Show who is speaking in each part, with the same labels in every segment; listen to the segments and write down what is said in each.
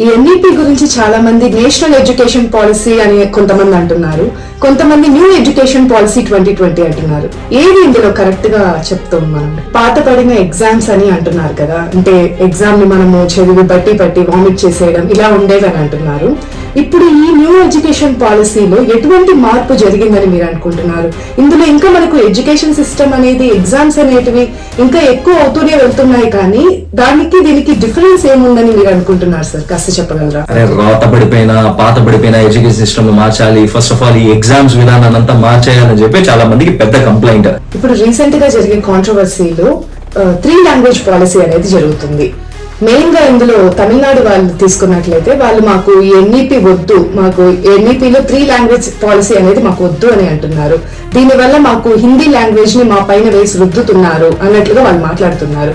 Speaker 1: ఈ ఎన్ఈపి గురించి చాలా మంది నేషనల్ ఎడ్యుకేషన్ పాలసీ అని కొంతమంది అంటున్నారు. కొంతమంది new education policy twenty twenty అంటున్నారు. ఏది ఇందులో కరెక్ట్గా చెప్తాం మనం? పాత పడిన ఎగ్జామ్స్ అని అంటున్నారు కదా. అంటే ఎగ్జామ్ని మనము చదివి బట్టి పట్టి వామిట్ చేసేయడం ఇలా ఉండేవని అంటున్నారు. ఇప్పుడు ఈ న్యూ ఎడ్యుకేషన్ పాలసీలో ఎటువంటి మార్పు జరిగిందని మీరు అనుకుంటున్నారు? ఇందులో ఇంకా మనకు ఎడ్యుకేషన్ సిస్టమ్ అనేది ఎగ్జామ్స్ అనేటివి ఇంకా ఎక్కువ అవుతూనే వెళ్తున్నాయి కానీ దానికి దీనికి డిఫరెన్స్ ఏముందని మీరు అనుకుంటున్నారు సార్? కాస్త చెప్పగలరా?
Speaker 2: రోత పడిపోయిన పాత పడిపోయిన ఎడ్యుకేషన్ సిస్టమ్ మార్చాలి. ఫస్ట్ ఆఫ్ ఆల్ ఈ ఎగ్జామ్స్ విధానాన్ని అంతా మార్చేయాలని చెప్పి చాలా మందికి పెద్ద కంప్లైంట్.
Speaker 1: ఇప్పుడు రీసెంట్గా జరిగే కాంట్రవర్సీలో త్రీ లాంగ్వేజ్ పాలసీ అనేది జరుగుతుంది. మెయిన్గా ఇందులో తమిళనాడు వాళ్ళు తీసుకున్నట్లయితే వాళ్ళు మాకు ఈ ఎన్ఈపి వద్దు మాకు ఎన్ఈపిలో త్రీ లాంగ్వేజ్ పాలసీ అనేది మాకు వద్దు అని అంటున్నారు. దీనివల్ల మాకు హిందీ లాంగ్వేజ్ని మా పైన వేసి రుద్దుతున్నారు అన్నట్లుగా వాళ్ళు మాట్లాడుతున్నారు.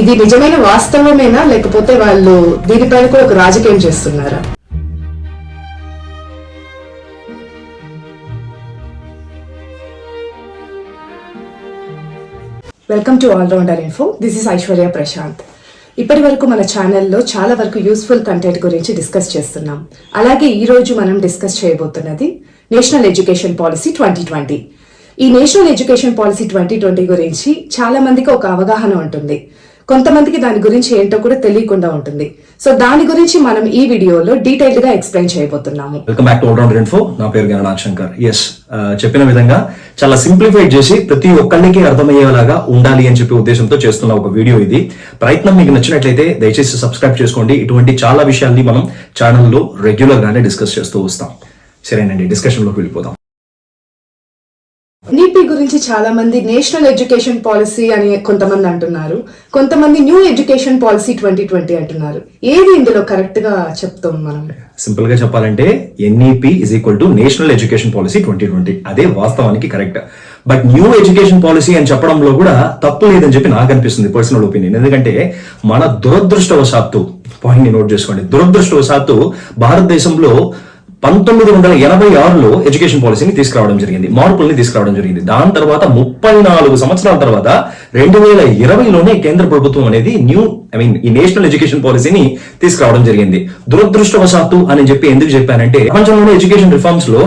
Speaker 1: ఇది నిజమైన వాస్తవమేనా? లేకపోతే వాళ్ళు దీనిపైన కూడా ఒక రాజకీయం చేస్తున్నారా? Welcome to all rounder info this is Aishwarya Prashanth ఇప్పటి వరకు మన ఛానల్లో చాలా వరకు యూస్ఫుల్ కంటెంట్ గురించి డిస్కస్ చేస్తున్నాం. అలాగే ఈ రోజు మనం discuss చేయబోతున్నది national education policy twenty twenty. ఈ national education policy twenty twenty గురించి చాలా మందికి ఒక అవగాహన ఉంటుంది. కొంతమందికి దాని గురించి ఏంటో కూడా తెలియకుండా ఉంటుంది. సో దాని గురించి మనం ఈ వీడియోలో డీటెయిల్డ్గా ఎక్స్ప్లెయిన్ చేయబోతున్నాము.
Speaker 2: Welcome back to allrounder info నా పేరు గణనాథ్ శంకర్ ఎస్ చెప్పిన విధంగా చాలా సింప్లిఫైడ్ చేసి ప్రతి ఒక్కరికి అర్థమయ్యేలాగా ఉండాలి అని చెప్పి ఉద్దేశంతో చేస్తున్న ఒక వీడియో ఇది. ప్రయత్నం మీకు నచ్చినట్లయితే దయచేసి సబ్స్క్రైబ్ చేసుకోండి. ఇటువంటి చాలా విషయాల్ని మనం ఛానల్లో రెగ్యులర్ గానే డిస్కస్ చేస్తూ వస్తాం. సరేనండి డిస్కషన్లోకి వెళ్ళిపోదాం.
Speaker 1: నీపీ గురించి చాలా మంది నేషనల్ ఎడ్యుకేషన్ పాలసీ అని కొంతమంది అంటున్నారు. కొంతమంది new education policy twenty twenty అంటున్నారు. ఏది ఇందులో కరెక్ట్గా చెప్తాం మనం?
Speaker 2: సింపుల్గా చెప్పాలంటే NEP is equal to national education policy twenty twenty అదే వాస్తవానికి correct. But new education policy అని చెప్పడంలో కూడా తప్పు లేదని చెప్పి నాకు అనిపిస్తుంది పర్సనల్ ఒపీనియన్ ఎందుకంటే మన దురదృష్టవశాత్తు పాయింట్ని నోట్ చేసుకోండి. దురదృష్టవశాత్తు భారతదేశంలో పంతొమ్మిది వందల ఎనభై ఆరులో ఎడ్యుకేషన్ పాలసీని తీసుకురావడం జరిగింది మార్పుల్ని తీసుకురావడం జరిగింది. దాని తర్వాత ముప్పై నాలుగు సంవత్సరాల తర్వాత రెండు వేల ఇరవైలోనే కేంద్ర ప్రభుత్వం అనేది న్యూ ఐ మీన్ ఈ నేషనల్ ఎడ్యుకేషన్ పాలసీని తీసుకురావడం జరిగింది. దురదృష్టవశాత్తు అని చెప్పి ఎందుకు చెప్పానంటే ప్రపంచంలోనే ఎడ్యుకేషన్ రిఫార్మ్స్లో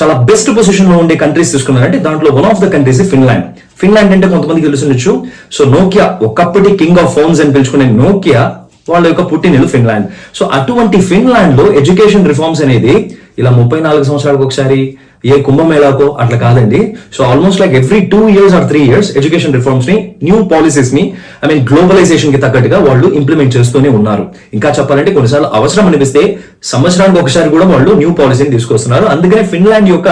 Speaker 2: చాలా బెస్ట్ పొజిషన్లో ఉండే కంట్రీస్ తీసుకున్నారంటే దాంట్లో one of the countries Finland Finland అంటే కొంతమందికి తెలుసుండొచ్చు. సో నోకియా ఒకప్పటి కింగ్ ఆఫ్ ఫోన్స్ అని పిలుచుకునే నోకియా వాళ్ళ యొక్క పుట్టినిల్లు ఫిన్లాండ్. సో అటువంటి ఫిన్లాండ్లో ఎడ్యుకేషన్ రిఫార్మ్స్ అనేది ఇలా ముప్పై నాలుగు సంవత్సరాలకు ఒకసారి ఏ కుంభమేళాకో అట్లా కాదండి. So almost like every two years or three years education రిఫార్మ్స్ని new పాలసీస్ని ఐ మీన్ గ్లోబలైజేషన్కి తగ్గట్టుగా వాళ్ళు ఇంప్లిమెంట్ చేస్తూనే ఉన్నారు. ఇంకా చెప్పాలంటే కొన్నిసార్లు అవసరం అనిపిస్తే సంవత్సరానికి ఒకసారి కూడా వాళ్ళు న్యూ పాలసీని తీసుకొస్తున్నారు. అందుకనే ఫిన్లాండ్ యొక్క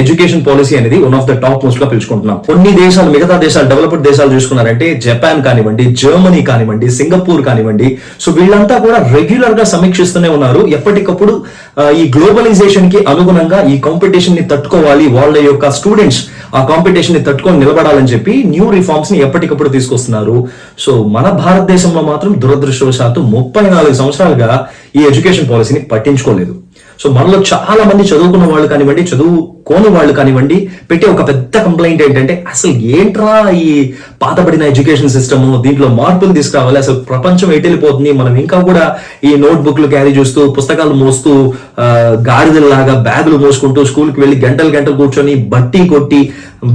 Speaker 2: ఎడ్యుకేషన్ పాలసీ అనేది వన్ ఆఫ్ ద టాప్ మోస్ట్గా పిలుచుకుంటున్నాం. కొన్ని దేశాలు మిగతా దేశాలు డెవలప్డ్ దేశాలు చూసుకున్నారంటే జపాన్ కానివ్వండి జర్మనీ కానివ్వండి సింగపూర్ కానివ్వండి. సో వీళ్ళంతా కూడా రెగ్యులర్గా సమీక్షిస్తూనే ఉన్నారు. ఎప్పటికప్పుడు ఈ గ్లోబలైజేషన్కి అనుగుణంగా ఈ కాంపిటీషన్ని తట్టుకోవాలి వాళ్ళ యొక్క స్టూడెంట్స్ ఆ కాంపిటీషన్ని తట్టుకొని నిలబడాలని చెప్పి న్యూ రిఫార్మ్స్ని ఎప్పటికప్పుడు తీసుకొస్తున్నారు. సో మన భారతదేశంలో మాత్రం దురదృష్టవశాత్తు ముప్పై నాలుగు సంవత్సరాలుగా ఈ ఎడ్యుకేషన్ పాలసీని పట్టించుకోలేదు. సో మనలో చాలా మంది చదువుకున్న వాళ్ళు కానివ్వండి చదువుకోని వాళ్ళు కానివ్వండి పెట్టే ఒక పెద్ద కంప్లైంట్ ఏంటంటే అసలు ఏంట్రా ఈ పాతబడిన ఎడ్యుకేషన్ సిస్టమ్ దీంట్లో మార్పులు తీసుకురావాలి అసలు ప్రపంచం ఎటెళ్ళిపోతుంది? మనం ఇంకా కూడా ఈ నోట్బుక్లు క్యారీ చేస్తూ పుస్తకాలు మోస్తూ ఆ, గాడిదల్లాగా బ్యాగులు మోసుకుంటూ స్కూల్కి వెళ్ళి గంటలు గంటలు కూర్చొని బట్టి కొట్టి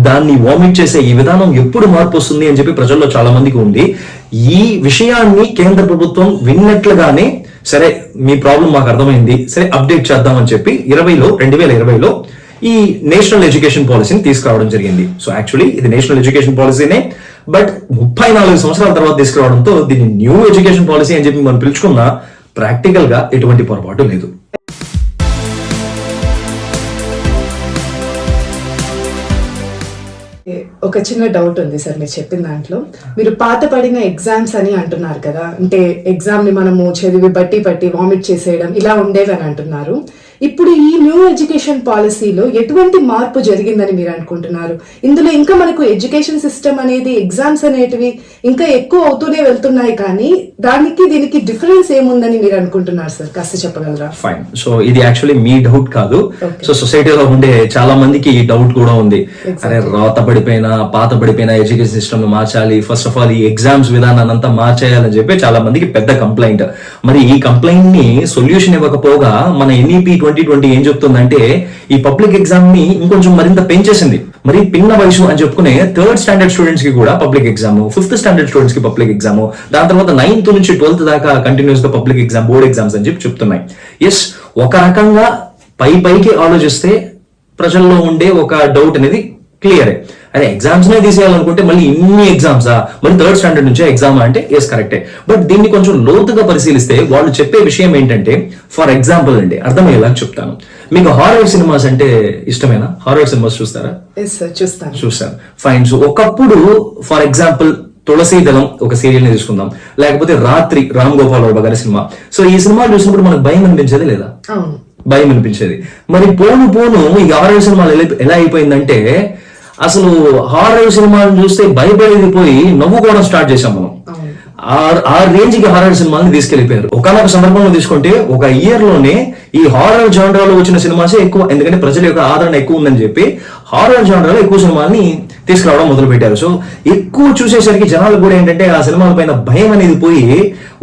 Speaker 2: దాన్ని వామిట్ చేసే ఈ విధానం ఎప్పుడు మార్పు వస్తుంది అని చెప్పి ప్రజల్లో చాలా మందికి ఉంది. ఈ విషయాన్ని కేంద్ర ప్రభుత్వం విన్నట్లుగానే సరే మీ ప్రాబ్లం మాకు అర్థమైంది సరే అప్డేట్ చేద్దామని చెప్పి ఇరవైలో రెండు వేల ఇరవైలో ఈ నేషనల్ ఎడ్యుకేషన్ పాలసీని తీసుకురావడం జరిగింది. సో యాక్చువల్లీ ఇది నేషనల్ ఎడ్యుకేషన్ పాలసీనే బట్ ముప్పై నాలుగు సంవత్సరాల తర్వాత తీసుకురావడంతో దీన్ని న్యూ ఎడ్యుకేషన్ పాలసీ అని చెప్పి మనం పిలుచుకున్న ప్రాక్టికల్గా ఎటువంటి పొరపాటు లేదు.
Speaker 1: ఒక చిన్న డౌట్ ఉంది సార్ మీరు చెప్పిన దాంట్లో. మీరు పాత పడిన ఎగ్జామ్స్ అని అంటున్నారు కదా. అంటే ఎగ్జామ్ని మనము చదివి బట్టి పట్టి వామిట్ చేసేయడం ఇలా ఉండేవి అని అంటున్నారు. ఇప్పుడు ఈ న్యూ ఎడ్యుకేషన్ పాలసీలో ఎటువంటి మార్పు జరిగిందని మీరు అనుకుంటున్నారు? ఇందులో ఇంకా మనకు ఎడ్యుకేషన్ సిస్టమ్ అనేది ఎగ్జామ్స్ అనేటివి ఇంకా ఎక్కువ అవుతూనే వెళ్తున్నాయి కానీ దానికి దీనికి డిఫరెన్స్ ఏముందని మీరు అనుకుంటున్నారు సార్? కాస్త చెప్పగలరా?
Speaker 2: ఫైన్ సో ఇది యాక్చువల్లీ మీ డౌట్ కాదు. సో సొసైటీలో ఉండే చాలా మందికి ఈ డౌట్ కూడా ఉంది. అరే రాత పడిపోయిన పాత పడిపోయిన ఎడ్యుకేషన్ సిస్టమ్ మార్చాలి. ఫస్ట్ ఆఫ్ ఆల్ ఈ ఎగ్జామ్స్ విధానాన్ని అంతా మార్చేయాలని చెప్పి చాలా మందికి పెద్ద కంప్లైంట్ మరి ఈ కంప్లైంట్ని సొల్యూషన్ ఇవ్వకపోగా మన ఎన్ఈపి ట్వంటీ ట్వంటీ ఏం చెప్తుందంటే ఈ పబ్లిక్ ఎగ్జామ్ని ఇంకొంచెం మరింత పెంచేసింది. మరి పిన్న వయసు అని చెప్పుకునే థర్డ్ స్టాండర్డ్ స్టూడెంట్స్కి కూడా పబ్లిక్ ఎగ్జామ్ ఫిఫ్త్ స్టాండర్డ్ స్టూడెంట్స్కి పబ్లిక్ ఎగ్జామ్ దాని తర్వాత నైన్త్ నుంచి ట్వెల్త్ దాకా కంటిన్యూస్గా పబ్లిక్ ఎగ్జామ్ బోర్డ్ ఎగ్జామ్స్ అని చెప్పి చెప్తున్నాయి. ఎస్ ఒక రకంగా పై పైకి ఆలోచిస్తే ప్రజల్లో ఉండే ఒక డౌట్ అనేది క్లియరే అదే ఎగ్జామ్స్ నే తీసేయాలనుకుంటే మళ్ళీ ఇన్ని ఎగ్జామ్సా మరి థర్డ్ స్టాండర్డ్ నుంచే ఎగ్జామ్ అంటే ఎస్ కరెక్టే బట్ దీన్ని కొంచెం లోతుగా పరిశీలిస్తే వాళ్ళు చెప్పే విషయం ఏంటంటే ఫర్ ఎగ్జాంపుల్ అండి అర్థమయ్యేలా చెప్తాను. మీకు హారర్ సినిమాస్ అంటే ఇష్టమేనా? హారర్ సినిమాస్ చూస్తారా?
Speaker 1: చూస్తాను.
Speaker 2: చూశాను. ఫైన్ సో ఒకప్పుడు ఫర్ ఎగ్జాంపుల్ తులసీ దళం ఒక సీరియల్ని తీసుకుందాం. లేకపోతే రాత్రి రామ్ గోపాల్ వర్మ గారి సినిమా. సో ఈ సినిమాలు చూసినప్పుడు మనకు భయం అనిపించేది లేదా? భయం అనిపించేది. మరి పోను పోను ఈ హారర్ సినిమాలు ఎలా అయిపోయిందంటే అసలు హారర్ సినిమాలు చూస్తే భయపడేది పోయి నవ్వుకోవడం స్టార్ట్ చేశాం మనం. ఆ రేంజ్కి హారర్ సినిమాని తీసుకెళ్ళిపోయారు ఒకనొక సందర్భంలో తీసుకుంటే ఒక ఇయర్లోనే ఈ హారర్ జానరాలో వచ్చిన సినిమాసే ఎక్కువ ఎందుకంటే ప్రజల యొక్క ఆదరణ ఎక్కువ ఉందని చెప్పి హారర్ జానరాలో ఎక్కువ సినిమాని తీసుకురావడం మొదలు పెట్టారు సో ఎక్కువ చూసేసరికి జనాలు కూడా ఏంటంటే ఆ సినిమాల పైన భయం అనేది పోయి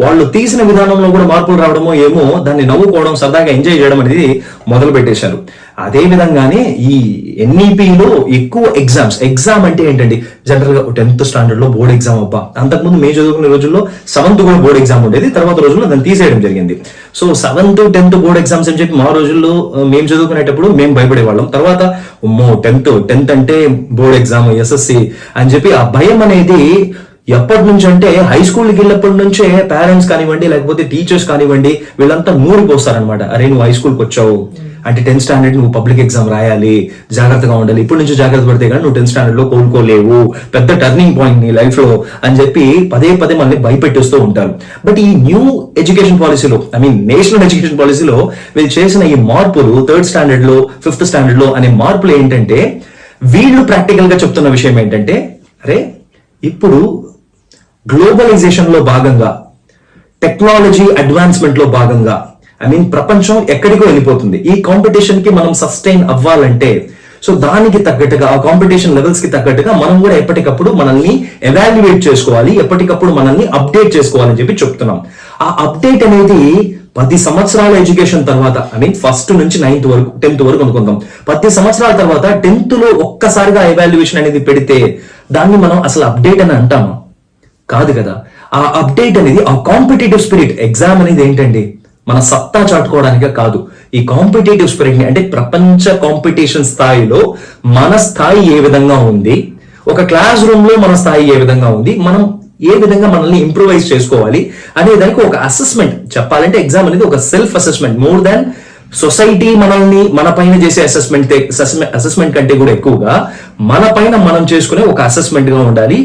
Speaker 2: వాళ్ళు తీసిన విధానంలో కూడా మార్పులు రావడమో ఏమో దాన్ని నవ్వుకోవడం సరదాగా ఎంజాయ్ చేయడం అనేది మొదలు పెట్టేశారు అదే విధంగానే ఈ ఎన్ఈపిలో ఎక్కువ ఎగ్జామ్స్ ఎగ్జామ్ అంటే ఏంటండి? జనరల్గా టెన్త్ స్టాండర్డ్లో బోర్డ్ ఎగ్జామ్ అబ్బా. అంతకుముందు మేము చదువుకునే రోజుల్లో సెవెంత్ కూడా బోర్డ్ ఎగ్జామ్ ఉండేది. తర్వాత రోజుల్లో దాన్ని తీసేయడం జరిగింది. So seventh tenth board exams అని చెప్పి మా రోజుల్లో మేము చదువుకునేటప్పుడు మేము భయపడేవాళ్ళం. తర్వాత అమ్మో టెన్త్ టెన్త్ అంటే బోర్డ్ ఎగ్జామ్ ఎస్ఎస్సి అని చెప్పి ఆ భయం అనేది ఎప్పటి నుంచి అంటే హై స్కూల్కి వెళ్ళినప్పటి నుంచే పేరెంట్స్ కానివ్వండి లేకపోతే టీచర్స్ కానివ్వండి వీళ్ళంతా నూరిపోస్తారనమాట అరే నువ్వు హై స్కూల్కి వచ్చావు. అంటే టెన్త్ స్టాండర్డ్ నువ్వు పబ్లిక్ ఎగ్జామ్ రాయాలి జాగ్రత్తగా ఉండాలి. ఇప్పటి నుంచి జాగ్రత్త పడితే కానీ నువ్వు టెన్త్ స్టాండర్డ్లో కోలుకోలేవు. పెద్ద టర్నింగ్ పాయింట్ నీ లైఫ్లో అని చెప్పి పదే పదే మనల్ని భయపెట్టేస్తూ ఉంటారు. బట్ ఈ న్యూ ఎడ్యుకేషన్ పాలసీలో ఐ మీన్ నేషనల్ ఎడ్యుకేషన్ పాలసీలో వీళ్ళు చేసిన ఈ మార్పులు థర్డ్ స్టాండర్డ్లో ఫిఫ్త్ స్టాండర్డ్లో అనే మార్పులు ఏంటంటే వీళ్ళు ప్రాక్టికల్గా చెప్తున్న విషయం ఏంటంటే అరే ఇప్పుడు గ్లోబలైజేషన్లో భాగంగా టెక్నాలజీ అడ్వాన్స్మెంట్లో భాగంగా ఐ మీన్ ప్రపంచం ఎక్కడికో వెళ్ళిపోతుంది. ఈ కాంపిటీషన్కి మనం సస్టైన్ అవ్వాలంటే సో దానికి తగ్గట్టుగా ఆ కాంపిటీషన్ లెవెల్స్కి తగ్గట్టుగా మనం కూడా ఎప్పటికప్పుడు మనల్ని ఎవాల్యుయేట్ చేసుకోవాలి ఎప్పటికప్పుడు మనల్ని అప్డేట్ చేసుకోవాలని చెప్పి చెప్తున్నాం. ఆ అప్డేట్ అనేది పది సంవత్సరాల ఎడ్యుకేషన్ తర్వాత ఐ మీన్ ఫస్ట్ నుంచి నైన్త్ వరకు టెన్త్ వరకు అనుకుందాం. పది సంవత్సరాల తర్వాత టెన్త్లో ఒక్కసారిగా ఎవాల్యుయేషన్ అనేది పెడితే దాన్ని మనం అసలు అప్డేట్ అని అంటామా? కాదు కదా. ఆ అప్డేట్ అనేది ఆ కాంపిటేటివ్ స్పిరిట్ ఎగ్జామ్ అనేది ఏంటండి? మన సత్తా చాటుకోవడానికే కాదు ఈ కాంపిటేటివ్ స్పిరిట్ని అంటే ప్రపంచ కాంపిటీషన్ స్థాయిలో మన స్థాయి ఏ విధంగా ఉంది ఒక క్లాస్ రూమ్లో మన స్థాయి ఏ విధంగా ఉంది మనం ఏ విధంగా మనల్ని ఇంప్రూవైజ్ చేసుకోవాలి అనే దానికి ఒక అసెస్మెంట్ చెప్పాలంటే ఎగ్జామ్ అనేది ఒక self assessment more than society మనల్ని మన పైన చేసే అసెస్మెంట్ అసెస్మెంట్ కంటే కూడా ఎక్కువగా మన పైన మనం చేసుకునే ఒక అసెస్మెంట్గా ఉండాలి.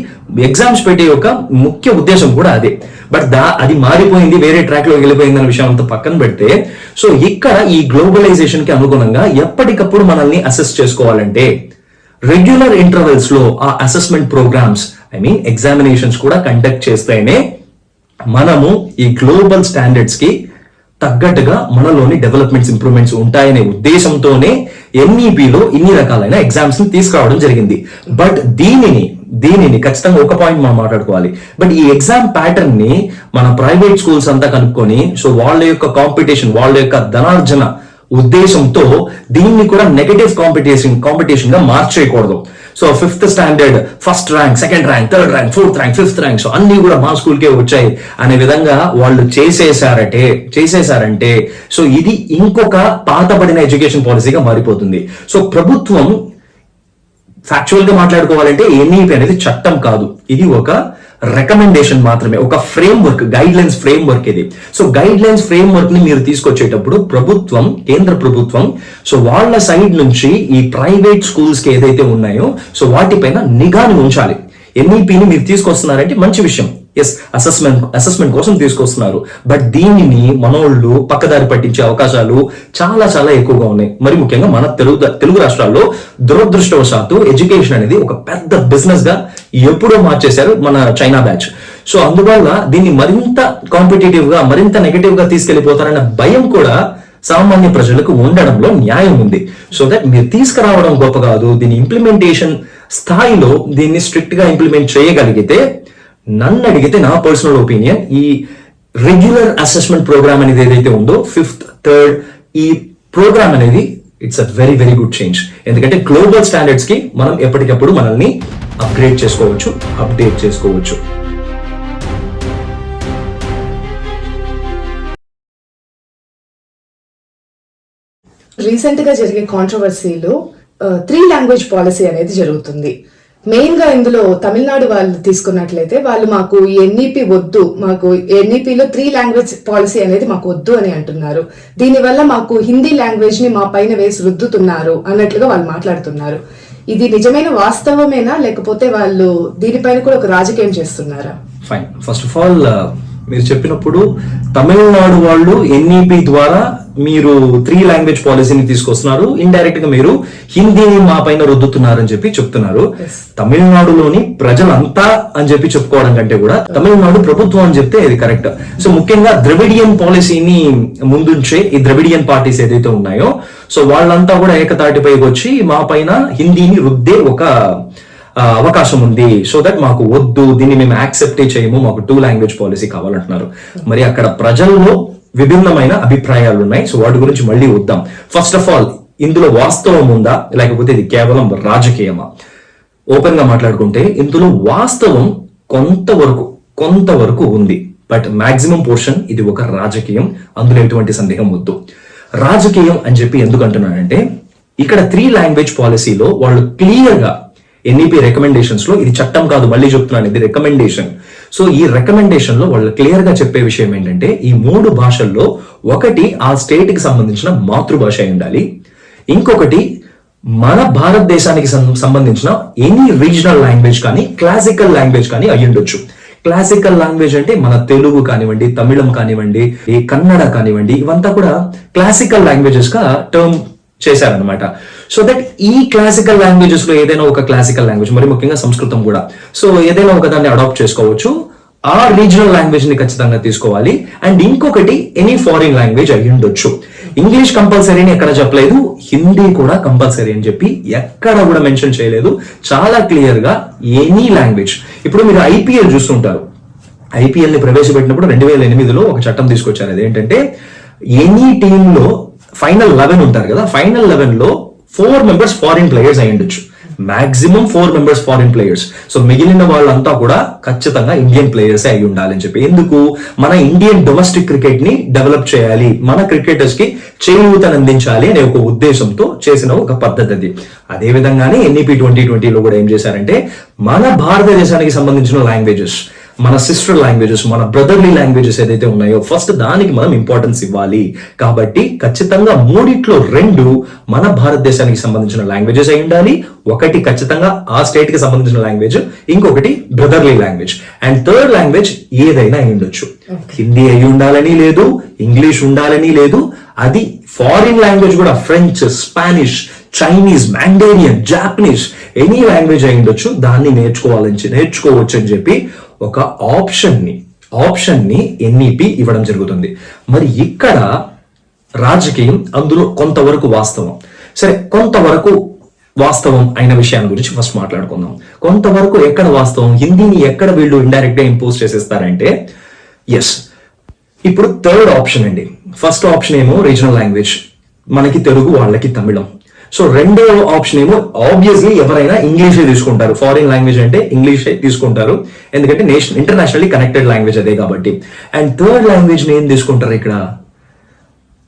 Speaker 2: ఎగ్జామ్స్ పెట్టే యొక్క ముఖ్య ఉద్దేశం కూడా అదే. బట్ దా అది మారిపోయింది వేరే ట్రాక్లో వెళ్ళిపోయింది అనే విషయం అంతా పక్కన పెడితే సో ఇక్కడ ఈ గ్లోబలైజేషన్కి అనుగుణంగా ఎప్పటికప్పుడు మనల్ని అసెస్ చేసుకోవాలంటే రెగ్యులర్ ఇంటర్వెల్స్లో ఆ assessment programs I mean examinations కూడా కండక్ట్ చేస్తేనే మనము ఈ గ్లోబల్ స్టాండర్డ్స్కి తగ్గట్టుగా మనలోని డెవలప్మెంట్స్ ఇంప్రూవ్మెంట్స్ ఉంటాయనే ఉద్దేశంతోనే ఎన్ఈపిలో ఇన్ని రకాలైన ఎగ్జామ్స్ని తీసుకురావడం జరిగింది. బట్ దీనిని దీనిని ఖచ్చితంగా ఒక పాయింట్ మనం మాట్లాడుకోవాలి. బట్ ఈ ఎగ్జామ్ ప్యాటర్న్ని మన ప్రైవేట్ స్కూల్స్ అంతా కనుక్కొని సో వాళ్ళ యొక్క కాంపిటీషన్ వాళ్ళ యొక్క ధనార్జన ఉద్దేశంతో దీన్ని కూడా నెగటివ్ కాంపిటీషన్ కాంపిటీషన్గా మార్చేయకూడదు. So fifth standard first rank second rank third rank fourth rank fifth rank so అన్ని కూడా మా స్కూల్కే వచ్చాయి. అనే విధంగా వాళ్ళు చేసేసారటే చేసేసారంటే సో ఇది ఇంకొక పాతబడిన ఎడ్యుకేషన్ పాలసీగా మారిపోతుంది. సో ప్రభుత్వం ఫ్యాక్చువల్గా మాట్లాడుకోవాలంటే ఎన్ఈపి అనేది చట్టం కాదు. ఇది ఒక రికమెండేషన్ మాత్రమే. ఒక framework guidelines framework ఇది. సో గైడ్ లైన్స్ ఫ్రేమ్ వర్క్ని మీరు తీసుకొచ్చేటప్పుడు ప్రభుత్వం కేంద్ర ప్రభుత్వం సో వాళ్ళ సైడ్ నుంచి ఈ ప్రైవేట్ స్కూల్స్కి ఏదైతే ఉన్నాయో సో వాటిపైన నిఘాని ఉంచాలి. ఎన్ఈపిని మీరు తీసుకొస్తున్నారంటే మంచి విషయం. ఎస్ అసెస్మెంట్ అసెస్మెంట్ కోసం తీసుకొస్తున్నారు. బట్ దీనిని మనోళ్ళు పక్కదారి పట్టించే అవకాశాలు చాలా చాలా ఎక్కువగా ఉన్నాయి. మరి ముఖ్యంగా మన తెలుగు తెలుగు రాష్ట్రాల్లో దురదృష్టవశాత్తు ఎడ్యుకేషన్ అనేది ఒక పెద్ద బిజినెస్గా ఎప్పుడో మార్చేశారు మన చైనా బ్యాచ్ సో అందువల్ల దీన్ని మరింత కాంపిటేటివ్గా మరింత నెగటివ్గా తీసుకెళ్ళిపోతారన్న భయం కూడా సామాన్య ప్రజలకు ఉండడంలో న్యాయం ఉంది. సో దట్ మీరు తీసుకురావడం గొప్ప కాదు. దీని ఇంప్లిమెంటేషన్ స్థాయిలో దీన్ని స్ట్రిక్ట్గా ఇంప్లిమెంట్ చేయగలిగితే నన్ను అడిగితే నా పర్సనల్ ఒపీనియన్ ఈ రెగ్యులర్ అసెస్మెంట్ ప్రోగ్రామ్ అనేది ఏదైతే ఉందో ఫిఫ్త్ థర్డ్ ఈ ప్రోగ్రామ్ అనేది it's a very very good change ఎందుకంటే గ్లోబల్ స్టాండర్డ్స్కి మనం ఎప్పటికప్పుడు మనల్ని అప్గ్రేడ్ చేసుకోవచ్చు అప్డేట్ చేసుకోవచ్చు.
Speaker 1: రీసెంట్గా జరిగే కాంట్రవర్సీలో త్రీ లాంగ్వేజ్ పాలసీ అనేది జరుగుతుంది. మెయిన్గా ఇందులో తమిళనాడు వాళ్ళు తీసుకున్నట్లయితే వాళ్ళు మాకు ఎన్ఈపి వద్దు మాకు ఎన్ఈపిలో త్రీ లాంగ్వేజ్ పాలసీ అనేది మాకు వద్దు అని అంటున్నారు. దీనివల్ల మాకు హిందీ లాంగ్వేజ్ని మా పైన వేసి రుద్దుతున్నారు అన్నట్లుగా వాళ్ళు మాట్లాడుతున్నారు. ఇది నిజమైన వాస్తవమేనా? లేకపోతే వాళ్ళు దీనిపైన కూడా ఒక రాజకీయం చేస్తున్నారా?
Speaker 2: ఫైన్ ఫస్ట్ ఆఫ్ ఆల్ మీరు చెప్పినప్పుడు తమిళనాడు వాళ్ళు ఎన్ఈపి ద్వారా మీరు త్రీ లాంగ్వేజ్ పాలసీని తీసుకొస్తున్నారు. ఇండైరెక్ట్గా మీరు హిందీని మా పైన రుద్దుతున్నారని చెప్పి చెప్తున్నారు. తమిళనాడులోని ప్రజలంతా అని చెప్పి చెప్పుకోవడం కంటే కూడా తమిళనాడు ప్రభుత్వం అని చెప్తే ఇది కరెక్ట్. సో ముఖ్యంగా ద్రవిడియన్ పాలసీని ముందుంచే ఈ ద్రవిడియన్ పార్టీస్ ఏదైతే ఉన్నాయో సో వాళ్ళంతా కూడా ఏకతాటిపైకి వచ్చి మా పైన హిందీని రుద్దే ఒక అవకాశం ఉంది. సో దట్ మాకు వద్దు దీన్ని మేము యాక్సెప్టే చేయము మాకు టూ లాంగ్వేజ్ పాలసీ కావాలంటున్నారు. మరి అక్కడ ప్రజల్లో విభిన్నమైన అభిప్రాయాలు ఉన్నాయి సో వాటి గురించి మళ్ళీ వద్దాం ఫస్ట్ ఆఫ్ ఆల్ ఇందులో వాస్తవం ఉందా? లేకపోతే ఇది కేవలం రాజకీయమా? ఓపెన్గా మాట్లాడుకుంటే ఇందులో వాస్తవం కొంతవరకు కొంతవరకు ఉంది. బట్ మాక్సిమం పోర్షన్ ఇది ఒక రాజకీయం. అందులో ఎటువంటి సందేహం వద్దు. రాజకీయం అని చెప్పి ఎందుకు అంటున్నానంటే ఇక్కడ త్రీ లాంగ్వేజ్ పాలసీలో వాళ్ళు క్లియర్గా ఎన్ఈపి రికమెండేషన్స్లో ఇది చట్టం కాదు మళ్ళీ చెప్తున్నాను ఇది రికమెండేషన్ సో ఈ రికమెండేషన్లో వాళ్ళు క్లియర్గా చెప్పే విషయం ఏంటంటే ఈ మూడు భాషల్లో ఒకటి ఆ స్టేట్కి సంబంధించిన మాతృభాష అయి ఉండాలి. ఇంకొకటి మన భారతదేశానికి సంబంధించిన ఎనీ రీజనల్ లాంగ్వేజ్ కానీ క్లాసికల్ లాంగ్వేజ్ కానీ అయి ఉండొచ్చు. క్లాసికల్ లాంగ్వేజ్ అంటే మన తెలుగు కానివ్వండి తమిళం కానివ్వండి ఈ కన్నడ కానివ్వండి ఇవంతా కూడా క్లాసికల్ లాంగ్వేజెస్గా టర్మ్ చేశారనమాట సో దట్ ఈ క్లాసికల్ లాంగ్వేజెస్లో ఏదైనా ఒక క్లాసికల్ లాంగ్వేజ్ మరి ముఖ్యంగా సంస్కృతం కూడా. సో ఏదైనా ఒక దాన్ని అడాప్ట్ చేసుకోవచ్చు. ఆ రీజనల్ లాంగ్వేజ్ని ఖచ్చితంగా తీసుకోవాలి. అండ్ ఇంకొకటి ఎనీ ఫారిన్ లాంగ్వేజ్ అయి ఉండొచ్చు. ఇంగ్లీష్ కంపల్సరీ అని ఎక్కడ చెప్పలేదు. హిందీ కూడా కంపల్సరీ అని చెప్పి ఎక్కడ కూడా మెన్షన్ చేయలేదు. చాలా క్లియర్గా ఎనీ లాంగ్వేజ్ ఇప్పుడు మీరు ఐపీఎల్ చూస్తుంటారు. ఐపీఎల్ని ప్రవేశపెట్టినప్పుడు రెండు వేల ఎనిమిదిలో ఒక చట్టం తీసుకొచ్చారు. అదేంటంటే ఎనీ టీంలో ఫైనల్ లెవెన్ ఉంటారు కదా. ఫైనల్ లెవెన్లో ఫోర్ మెంబర్స్ ఫారిన్ ప్లేయర్స్ అయి ఉండొచ్చు. Maximum four members foreign players so మిగిలిన వాళ్ళంతా కూడా ఖచ్చితంగా ఇండియన్ ప్లేయర్స్ అయి ఉండాలని చెప్పి. ఎందుకు? మన ఇండియన్ డొమెస్టిక్ క్రికెట్ని డెవలప్ చేయాలి. మన క్రికెటర్స్కి చేయూతను అందించాలి అనే ఒక ఉద్దేశంతో చేసిన ఒక పద్ధతి అది. అదే విధంగానే ఎన్ఈపి ట్వంటీ ట్వంటీలో కూడా ఏం చేశారంటే మన భారతదేశానికి సంబంధించిన లాంగ్వేజెస్ మన సిస్టర్ లాంగ్వేజెస్ మన బ్రదర్లీ లాంగ్వేజెస్ ఏదైతే ఉన్నాయో ఫస్ట్ దానికి మనం ఇంపార్టెన్స్ ఇవ్వాలి. కాబట్టి ఖచ్చితంగా మూడిట్లో రెండు మన భారతదేశానికి సంబంధించిన లాంగ్వేజెస్ అయి ఉండాలి. ఒకటి ఖచ్చితంగా ఆ స్టేట్కి సంబంధించిన లాంగ్వేజ్ ఇంకొకటి brotherly language and third language ఏదైనా అయి ఉండొచ్చు. హిందీ అయి ఉండాలని లేదు ఇంగ్లీష్ ఉండాలని లేదు. అది ఫారిన్ లాంగ్వేజ్ కూడా French Spanish Chinese Mandarin Japanese any language అయి ఉండొచ్చు. దాన్ని నేర్చుకోవాలని నేర్చుకోవచ్చు అని చెప్పి ఒక ఆప్షన్ని ఆప్షన్ని ఎన్ఈపి ఇవ్వడం జరుగుతుంది. మరి ఇక్కడ రాజకీయం అందులో కొంతవరకు వాస్తవం. సరే కొంతవరకు వాస్తవం అయిన విషయాన్ని గురించి ఫస్ట్ మాట్లాడుకుందాం. కొంతవరకు ఎక్కడ వాస్తవం? హిందీని ఎక్కడ వీళ్ళు ఇండైరెక్ట్గా ఇంపోజ్ చేసేస్తారంటే ఎస్ ఇప్పుడు థర్డ్ ఆప్షన్ అండి. ఫస్ట్ ఆప్షన్ ఏమో రీజనల్ లాంగ్వేజ్ మనకి తెలుగు వాళ్ళకి తమిళం. సో రెండో ఆప్షన్ ఏమో ఆబ్వియస్లీ ఎవరైనా ఇంగ్లీషే తీసుకుంటారు. ఫారిన్ లాంగ్వేజ్ అంటే ఇంగ్లీషే తీసుకుంటారు. ఎందుకంటే నేషనల్ ఇంటర్నేషనల్లీ కనెక్టెడ్ లాంగ్వేజ్ అదే కాబట్టి. అండ్ థర్డ్ లాంగ్వేజ్ని ఏం తీసుకుంటారు ఇక్కడ?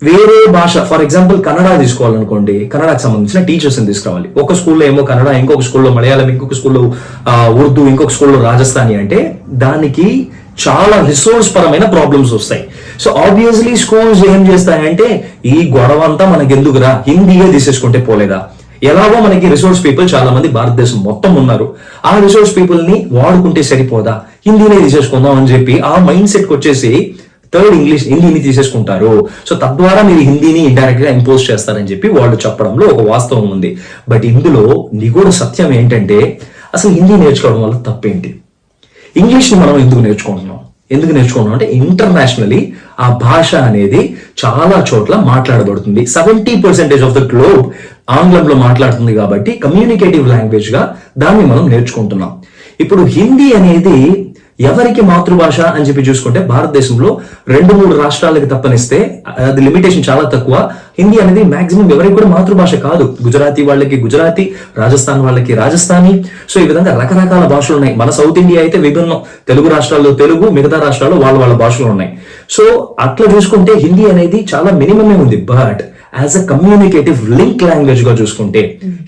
Speaker 2: వేరే భాష ఫర్ ఎగ్జాంపుల్ కన్నడ తీసుకోవాలనుకోండి. కన్నడకు సంబంధించిన టీచర్స్ని తీసుకురావాలి. ఒక స్కూల్లో ఏమో కన్నడ ఇంకొక స్కూల్లో మలయాళం ఇంకొక స్కూల్లో ఉర్దూ ఇంకొక స్కూల్లో రాజస్థానీ అంటే దానికి చాలా రిసోర్స్ పరమైన ప్రాబ్లమ్స్ వస్తాయి. సో ఆబ్వియస్లీ స్కూల్స్ ఏం చేస్తాయంటే ఈ గొడవ అంతా మనకి ఎందుకురా తీసేసుకుంటే పోలేదా? ఎలాగో మనకి రిసోర్స్ పీపుల్ చాలా మంది భారతదేశం మొత్తం ఉన్నారు. ఆ రిసోర్స్ పీపుల్ని వాడుకుంటే సరిపోదా? హిందీనే తీసేసుకుందాం అని చెప్పి ఆ మైండ్ సెట్ వచ్చేసి థర్డ్ ఇంగ్లీష్ హిందీని తీసేసుకుంటారు. సో తద్వారా మీరు హిందీని ఇండైరెక్ట్గా ఇంపోజ్ చేస్తారని చెప్పి వాళ్ళు చెప్పడంలో ఒక వాస్తవం ఉంది. బట్ ఇందులో నిగూఢ సత్యం ఏంటంటే అసలు హిందీ నేర్చుకోవడం వల్ల తప్పేంటి? ఇంగ్లీష్ని మనం ఎందుకు నేర్చుకుంటున్నాం? ఎందుకు నేర్చుకుంటున్నాం అంటే ఇంటర్నేషనలీ ఆ భాష అనేది చాలా చోట్ల మాట్లాడబడుతుంది. Seventy percentage of the globe ఆంగ్లంలో మాట్లాడుతుంది కాబట్టి కమ్యూనికేటివ్ లాంగ్వేజ్గా దాన్ని మనం నేర్చుకుంటున్నాం. ఇప్పుడు హిందీ అనేది ఎవరికి మాతృభాష అని చెప్పి చూసుకుంటే భారతదేశంలో రెండు మూడు రాష్ట్రాలకి తప్పనిస్తే అది లిమిటేషన్ చాలా తక్కువ. హిందీ అనేది మాక్సిమం ఎవరికి కూడా మాతృభాష కాదు. గుజరాతీ వాళ్ళకి గుజరాతీ రాజస్థాన్ వాళ్ళకి రాజస్థానీ. సో ఈ విధంగా రకరకాల భాషలు ఉన్నాయి. మన సౌత్ ఇండియా అయితే విభిన్నం. తెలుగు రాష్ట్రాల్లో తెలుగు మిగతా రాష్ట్రాల్లో వాళ్ళ వాళ్ళ భాషలు ఉన్నాయి. సో అట్లా చూసుకుంటే హిందీ అనేది చాలా మినిమమే ఉంది. But as a communicative link లాంగ్వేజ్గా చూసుకుంటే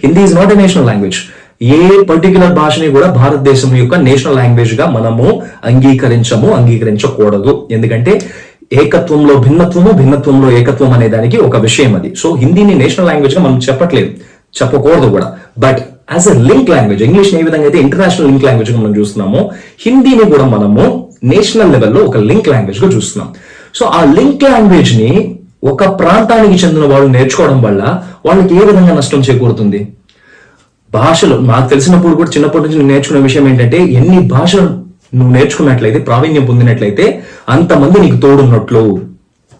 Speaker 2: Hindi is not a national language A particular భాషని కూడా భారతదేశం యొక్క నేషనల్ లాంగ్వేజ్గా మనము అంగీకరించము అంగీకరించకూడదు. ఎందుకంటే ఏకత్వంలో భిన్నత్వము భిన్నత్వంలో ఏకత్వం అనే దానికి ఒక విషయం అది. సో హిందీని నేషనల్ లాంగ్వేజ్గా మనం చెప్పట్లేదు చెప్పకూడదు కూడా. But as a link language English ఏ విధంగా అయితే ఇంటర్నేషనల్ లింక్ లాంగ్వేజ్ మనం చూస్తున్నామో హిందీని కూడా మనము నేషనల్ లెవెల్లో ఒక లింక్ లాంగ్వేజ్గా చూస్తున్నాం. సో ఆ లింక్ లాంగ్వేజ్ని ఒక ప్రాంతానికి చెందిన వాళ్ళు నేర్చుకోవడం వల్ల వాళ్ళకి ఏ విధంగా నష్టం చేకూరుతుంది? భాషలు నాకు తెలిసినప్పుడు కూడా చిన్నప్పటి నుంచి నేను నేర్చుకున్న విషయం ఏంటంటే ఎన్ని భాషలు నువ్వు నేర్చుకున్నట్లయితే ప్రావీణ్యం పొందినట్లయితే అంతమంది నీకు తోడున్నట్లు.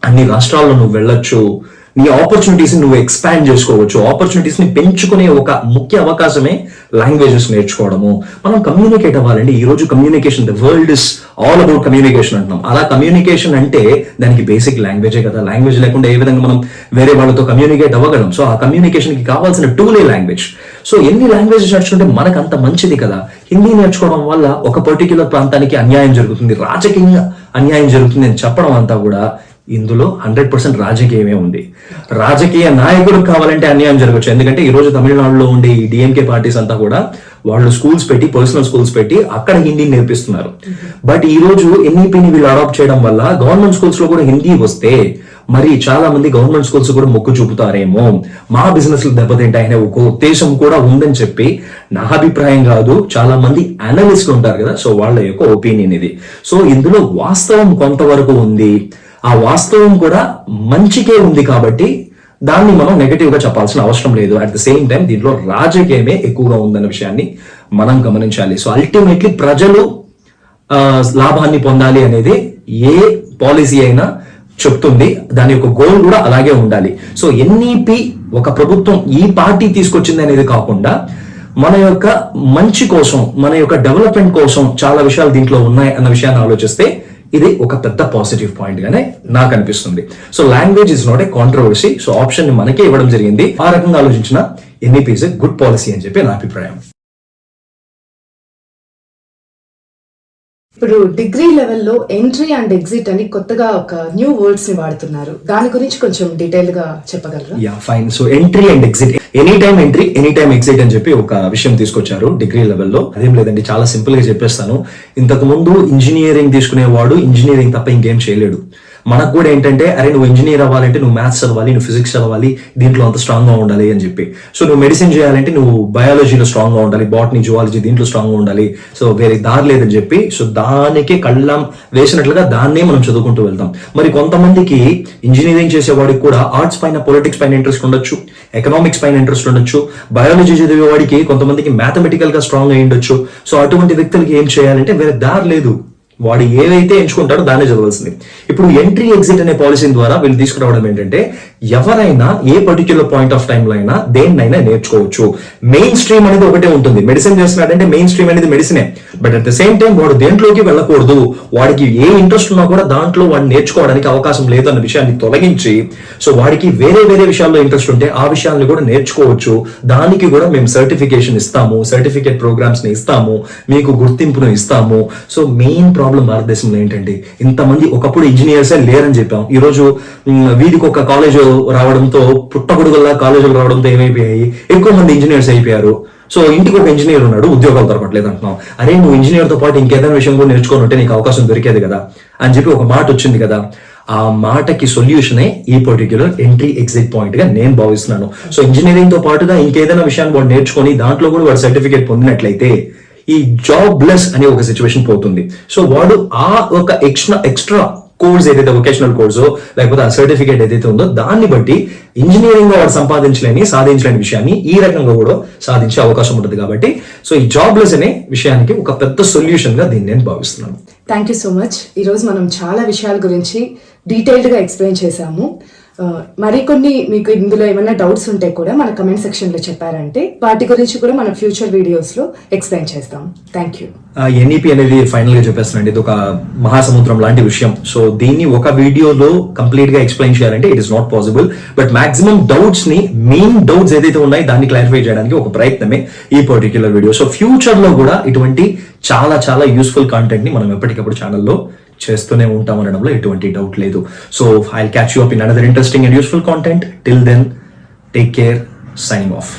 Speaker 2: అన్ని రాష్ట్రాల్లో నువ్వు వెళ్ళొచ్చు. నీ ఆపర్చునిటీస్ నువ్వు ఎక్స్పాండ్ చేసుకోవచ్చు. ఆపర్చునిటీస్ని పెంచుకునే ఒక ముఖ్య అవకాశమే లాంగ్వేజెస్ నేర్చుకోవడము. మనం కమ్యూనికేట్ అవ్వాలండి. ఈ రోజు communication the world is all about communication అంటున్నాం. అలా కమ్యూనికేషన్ అంటే దానికి బేసిక్ లాంగ్వేజే కదా. లాంగ్వేజ్ లేకుండా ఏ విధంగా మనం వేరే వాళ్ళతో కమ్యూనికేట్ అవ్వగలం? సో ఆ కమ్యూనికేషన్కి కావాల్సిన టూలే లాంగ్వేజ్ సో ఎన్ని లాంగ్వేజెస్ నేర్చుకుంటే మనకు అంత మంచిది కదా. హిందీ నేర్చుకోవడం వల్ల ఒక పర్టిక్యులర్ ప్రాంతానికి అన్యాయం జరుగుతుంది. రాజకీయంగా అన్యాయం జరుగుతుంది అని చెప్పడం అంతా కూడా ఇందులో హండ్రెడ్ పర్సెంట్ రాజకీయమే ఉంది. రాజకీయ నాయకుడు కావాలంటే అన్యాయం జరగచ్చు. ఎందుకంటే ఈ రోజు తమిళనాడులో ఉండే ఈ డిఎంకే పార్టీస్ అంతా కూడా వాళ్ళు స్కూల్స్ పెట్టి పర్సనల్ స్కూల్స్ పెట్టి అక్కడ హిందీ నేర్పిస్తున్నారు. బట్ ఈ రోజు ఎన్ఈపిని వీళ్ళు అడాప్ట్ చేయడం వల్ల గవర్నమెంట్ స్కూల్స్లో కూడా హిందీ వస్తే మరి చాలా మంది గవర్నమెంట్ స్కూల్స్ కూడా మొక్కు చూపుతారేమో. మా బిజినెస్ దెబ్బతింటాయనే ఒక ఉద్దేశం కూడా ఉందని చెప్పి నా అభిప్రాయం కాదు. చాలా మంది అనలిస్ట్లు ఉంటారు కదా సో వాళ్ళ యొక్క ఒపీనియన్ ఇది. సో ఇందులో వాస్తవం కొంతవరకు ఉంది. ఆ వాస్తవం కూడా మంచికే ఉంది కాబట్టి దాన్ని మనం నెగటివ్గా చెప్పాల్సిన అవసరం లేదు. అట్ ద సేమ్ టైం దీంట్లో రాజకీయమే ఎక్కువగా ఉందన్న విషయాన్ని మనం గమనించాలి. సో అల్టిమేట్లీ ప్రజలు లాభాన్ని పొందాలి అనేది ఏ పాలసీ అయినా చెప్తుంది. దాని యొక్క గోల్ కూడా అలాగే ఉండాలి. సో ఎన్ఈపి ఒక ప్రభుత్వం ఈ పార్టీ తీసుకొచ్చింది అనేది కాకుండా మన యొక్క మంచి కోసం మన యొక్క డెవలప్మెంట్ కోసం చాలా విషయాలు దీంట్లో ఉన్నాయి అన్న విషయాన్ని ఆలోచిస్తే ఇది ఒక పెద్ద పాజిటివ్ పాయింట్ గానే నాకు అనిపిస్తుంది. So language is not a controversy so ఆప్షన్ని మనకే ఇవ్వడం జరిగింది. ఆ రకంగా ఆలోచించిన ఎన్ఈపీ ఇస్ గుడ్ పాలసీ అని చెప్పి నా అభిప్రాయం.
Speaker 1: ఇప్పుడు డిగ్రీ లెవెల్లో ఎంట్రీ అండ్ ఎగ్జిట్ అని కొత్తగా ఒక న్యూ వర్డ్స్ని వాడుతున్నారు. దాని గురించి కొంచెం డీటెయిల్గా చెప్పగలరా?
Speaker 2: Yeah fine so entry and exit any time entry any time exit అని చెప్పి ఒక విషయం తీసుకొచ్చారు డిగ్రీ లెవెల్లో. అదేం లేదండి చాలా సింపుల్గా చెప్పేస్తాను. ఇంతకు ముందు ఇంజనీరింగ్ తీసుకునేవాడు ఇంజనీరింగ్ తప్ప ఇంకేం చేయలేడు. మనకు కూడా ఏంటంటే అరే నువ్వు ఇంజనీర్ అవ్వాలంటే నువ్వు మ్యాథ్స్ చదవాలి నువ్వు ఫిజిక్స్ చదవాలి దీంట్లో అంత స్ట్రాంగ్గా ఉండాలి అని చెప్పి. సో నువ్వు మెడిసిన్ చేయాలంటే నువ్వు బయాలజీలో స్ట్రాంగ్గా ఉండాలి బాటనీ జువాలజీ దీంట్లో స్ట్రాంగ్గా ఉండాలి. సో వేరే దారి లేదని చెప్పి సో దానికే కళ్ళం వేసినట్లుగా దాన్నే మనం చదువుకుంటూ వెళ్తాం. మరి కొంతమందికి ఇంజనీరింగ్ చేసేవాడికి కూడా ఆర్ట్స్ పైన పొలిటిక్స్ పైన ఇంట్రెస్ట్ ఉండొచ్చు ఎకనామిక్స్ పైన ఇంట్రెస్ట్ ఉండొచ్చు బయాలజీ చదివే వాడికి కొంతమందికి మ్యాథమెటికల్గా స్ట్రాంగ్ అయ్యి ఉండొచ్చు సో అటువంటి వ్యక్తులకి ఏం చేయాలంటే వేరే దారి లేదు. వాడు ఏవైతే ఎంచుకుంటాడో దాన్ని చదవాల్సింది. ఇప్పుడు ఎంట్రీ ఎగ్జిట్ అనే పాలసీ ద్వారా వీళ్ళు తీసుకురావడం ఏంటంటే ఎవరైనా ఏ పర్టిక్యులర్ పాయింట్ ఆఫ్ టైంలో అయినా దేన్నైనా నేర్చుకోవచ్చు. మెయిన్ స్ట్రీమ్ అనేది ఒకటే ఉంటుంది. మెడిసిన్ చేస్తున్నాడంటే మెయిన్ స్ట్రీమ్ అనేది మెడిసినే but at the same time వాడు దేంట్లోకి వెళ్ళకూడదు. వాడికి ఏ ఇంట్రెస్ట్ ఉన్నా కూడా దాంట్లో వాడు నేర్చుకోవడానికి అవకాశం లేదు అన్న విషయాన్ని తొలగించి సో వాడికి వేరే వేరే విషయాల్లో ఇంట్రెస్ట్ ఉంటే ఆ విషయాన్ని కూడా నేర్చుకోవచ్చు. దానికి కూడా మేము సర్టిఫికేషన్ ఇస్తాము. సర్టిఫికేట్ ప్రోగ్రామ్స్ని ఇస్తాము. మీకు గుర్తింపును ఇస్తాము. సో మెయిన్ ప్రాబ్లం భారతదేశంలో ఏంటంటే ఇంతమంది ఒకప్పుడు ఇంజనీర్సే లేరని చెప్పాం. ఈరోజు రోజు వీధికి ఒక కాలేజ్ రావడంతో పుట్టగొడుగుల్లా కాలేజీలు రావడంతో ఏమైపోయాయి? ఎక్కువ మంది ఇంజనీర్స్ అయిపోయారు. సో ఇంటికి ఒక ఇంజనీర్ ఉన్నాడు ఉద్యోగాలు దొరకట్లేదు అంటున్నాం అరే నువ్వు ఇంజనీర్తో పాటు ఇంకేదైనా విషయం కూడా నేర్చుకొని ఉంటే నీకు అవకాశం దొరికేది కదా అని చెప్పి ఒక మాట వచ్చింది కదా. ఆ మాటకి సొల్యూషనే ఈ పర్టిక్యులర్ ఎంట్రీ ఎగ్జిట్ పాయింట్గా నేను భావిస్తున్నాను. సో ఇంజనీరింగ్తో పాటుగా ఇంకేదైనా విషయాన్ని వాడు నేర్చుకొని దాంట్లో కూడా వాడు సర్టిఫికేట్ పొందినట్లయితే ఈ జాబ్ లెస్ అనే ఒక సిచ్యువేషన్ పోతుంది. సో వాడు ఆ ఒక ఎక్స్ట్రా ఎక్స్ట్రా కోర్స్ ఏదైతే వొకేషనల్ కోర్సో లేకపోతే ఆ సర్టిఫికేట్ ఏదైతే ఉందో దాన్ని బట్టి ఇంజనీరింగ్లో వాడు సంపాదించలేని సాధించలేని విషయాన్ని ఈ రకంగా కూడా సాధించే అవకాశం ఉంటుంది కాబట్టి సో ఈ జాబ్లెస్ అనే విషయానికి ఒక పెద్ద సొల్యూషన్గా దీన్ని నేను భావిస్తున్నాను.
Speaker 1: థ్యాంక్ యూ సో మచ్ ఈరోజు మనం చాలా విషయాల గురించి డీటెయిల్డ్గా ఎక్స్ప్లెయిన్ చేశాము. మరికొన్ని మీకు ఇందులో ఏమైనా డౌట్స్ ఉంటే కూడా మన కమెంట్ సెక్షన్లో చెప్పారంటే వాటి గురించి కూడా మన ఫ్యూచర్ వీడియోస్లో ఎక్స్ప్లెయిన్ చేస్తాం. థ్యాంక్ యూ
Speaker 2: ఎన్ఈపి అనేది ఫైనల్ చెప్పేస్తానండి. ఇది ఒక మహాసముద్రం లాంటి విషయం. సో దీన్ని ఒక వీడియోలో కంప్లీట్గా ఎక్స్ప్లెయిన్ చేయాలంటే it is not possible but maximum డౌట్స్ని main doubts ఏదైతే ఉన్నాయో దాన్ని క్లారిఫై చేయడానికి ఒక ప్రయత్నమే ఈ పర్టిక్యులర్ వీడియో సో ఫ్యూచర్లో కూడా ఇటువంటి చాలా చాలా యూస్ఫుల్ కాంటెంట్ని మనం ఎప్పటికప్పుడు ఛానల్లో చేస్తూనే ఉంటాం అనడంలో ఎటువంటి డౌట్ లేదు. So I catch you up in another interesting and useful content till then take care signing off